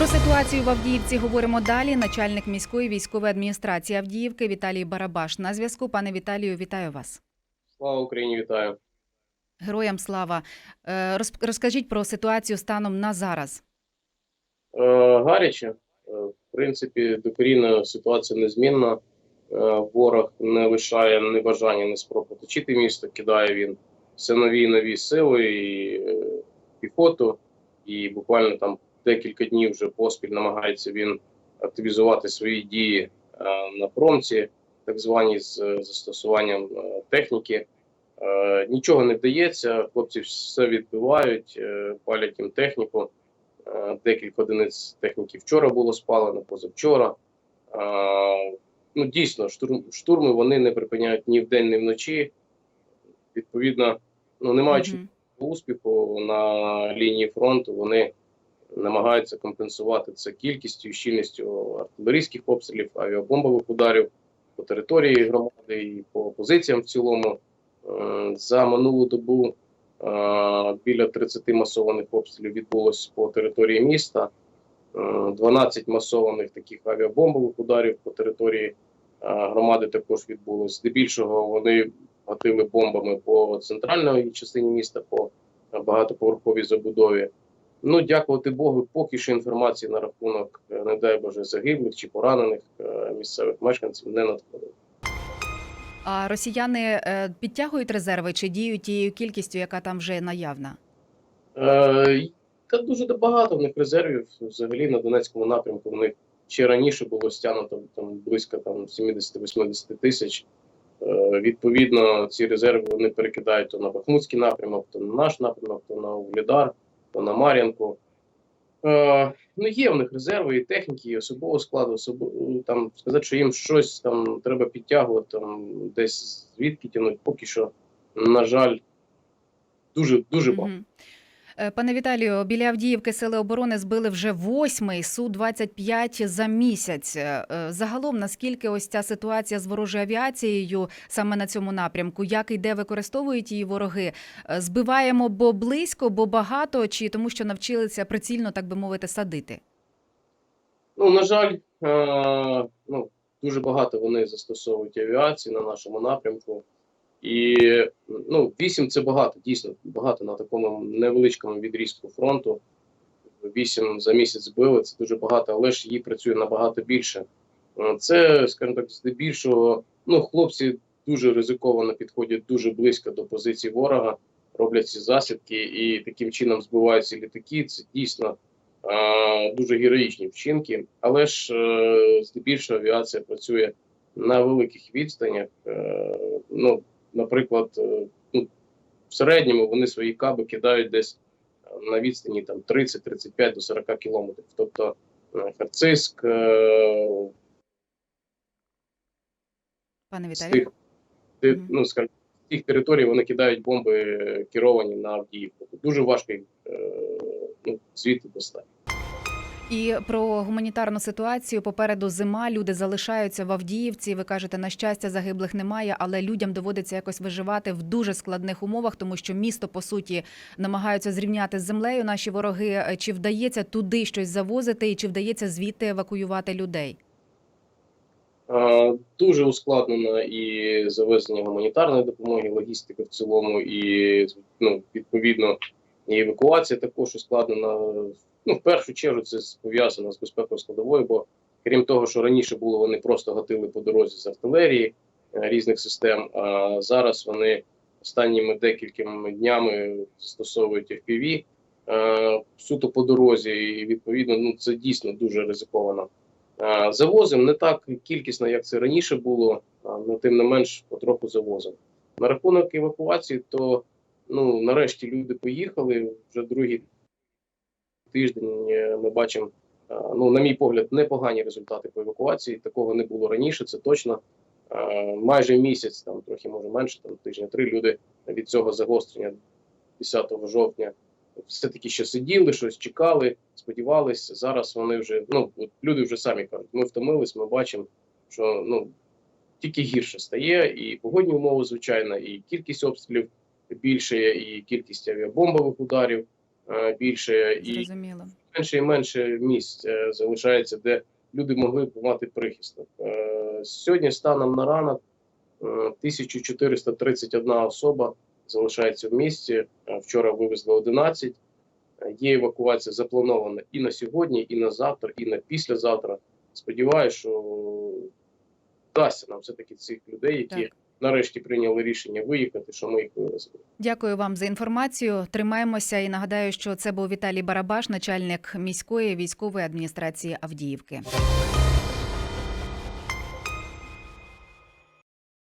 Про ситуацію в Авдіївці говоримо далі. Начальник міської військової адміністрації Авдіївки Віталій Барабаш на зв'язку. Пане Віталію, вітаю вас. Слава Україні, вітаю. Героям слава. Е, Розкажіть про ситуацію станом на зараз. Е, гаряче. Е, в принципі, докорінна ситуація незмінна. Ворог не лишає ні бажання, ні спроб оточити місто. Кидає він все нові і нові сили, і піхоту, і буквально там декілька днів вже поспіль намагається він активізувати свої дії е, на фронті, так звані з застосуванням е, техніки. Е, Нічого не вдається, хлопці все відбивають, палять їм техніку. Декілька одиниць техніки вчора було спалено, позавчора. Ну, дійсно, штурм, штурми вони не припиняють ні вдень, ні вночі. Відповідно, ну, не маючи Мгм. успіху на лінії фронту, вони намагаються компенсувати це кількістю і щільністю артилерійських обстрілів, авіабомбових ударів по території громади і по позиціям в цілому. Е, За минулу добу е, біля 30 масованих обстрілів відбулось по території міста. Е, 12 масованих таких авіабомбових ударів по території е, громади також відбулось. Здебільшого вони гатили бомбами по центральній частині міста, по багатоповерховій забудові. Ну, дякувати Богу, поки що інформації на рахунок, е, не дай Боже, загиблих чи поранених е, місцевих мешканців не надходило. А росіяни е, підтягують резерви чи діють тією кількістю, яка там вже наявна? Е, Та дуже багато в них резервів. Взагалі на Донецькому напрямку в них ще раніше було стягнуто там близько там 70-80 тисяч. Е, Відповідно, ці резерви вони перекидають то на Бахмутський напрямок, то на наш напрямок, то на Углідар, на Е, ну, є в них резерви і техніки, і особового складу. Особо, там сказати, що їм щось там треба підтягувати, там десь звідки тянуть, поки що, на жаль, дуже дуже багато. Мгм. Е, Пане Віталію, біля Авдіївки сили оборони збили вже восьмий Су-25 за місяць. Е, е, Загалом, наскільки ось ця ситуація з ворожою авіацією саме на цьому напрямку, як і де використовують її вороги? Е, Збиваємо бо близько, бо багато, чи тому, що навчилися прицільно, так би мовити, садити? Ну, на жаль, е, ну, дуже багато вони застосовують авіації на нашому напрямку. І ну, 8 це багато, дійсно багато на такому невеличкому відрізку фронту. 8 за місяць збили, це дуже багато, але ж її працює набагато більше. Е, Це, скажімо так, здебільшого, ну, хлопці дуже ризиковано підходять дуже близько до позиції ворога, роблять ці засідки і таким чином збиваються літаки. Це дійсно е, дуже героїчні вчинки, але ж е, здебільшого авіація працює на великих відстанях. Е, ну, наприклад, е, ну, в середньому вони свої каби кидають десь е, на відстані там 30-35 до 40 кілометрів. Тобто е, Харциск Пане з тих, ну, скажімо, з тих територій вони кидають бомби керовані на Авдіївку. Дуже важко їх ну, звідти достати. І про гуманітарну ситуацію попереду зима. Люди залишаються в Авдіївці. Ви кажете, на щастя, загиблих немає, але людям доводиться якось виживати в дуже складних умовах, тому що місто по суті намагаються зрівняти з землею. Наші вороги чи вдається туди щось завозити, і чи вдається звідти евакуювати людей? Е, Дуже ускладнено і завезення гуманітарної допомоги, логістика в цілому, і ну, відповідно і евакуація також ускладнена. Ну, в першу чергу це пов'язано з безпекою складовою, бо крім того, що раніше було, вони просто гатили по дорозі з артилерії е, різних систем. А зараз вони останніми декількома днями застосовують FPV е, суто по дорозі, і відповідно ну це дійсно дуже ризиковано. Е, Завозимо не так кількісно, як це раніше було, але тим не менш потроху завозимо. На рахунок евакуації, то ну нарешті люди поїхали. Вже другий тиждень е, ми бачимо, е, ну, на мій погляд, непогані результати по евакуації. Такого не було раніше, це точно. Е, Майже місяць, там трохи може менше, там тижня три люди від цього загострення 10 жовтня все-таки ще сиділи, щось чекали, сподівалися. Зараз вони вже ну от люди вже самі кажуть, ми втомились, ми бачимо, що ну тільки гірше стає, і погодні умови, звичайно, і кількість обстрілів більше, і кількість авіабомбових ударів більше, і менше і менше місць е, залишається, де люди могли б мати прихисток. Е, Сьогодні станом на ранок е, 1431 особа залишається в місті. Е, Вчора вивезли 11. Е, Є евакуація запланована і на сьогодні, і на завтра, і на післязавтра. Сподіваюся, що вдасться нам все-таки цих людей, які Так. Нарешті прийняли рішення виїхати, що ми їх вивезли. Дякую вам за інформацію. Тримаємося і нагадаю, що це був Віталій Барабаш, начальник міської військової адміністрації Авдіївки.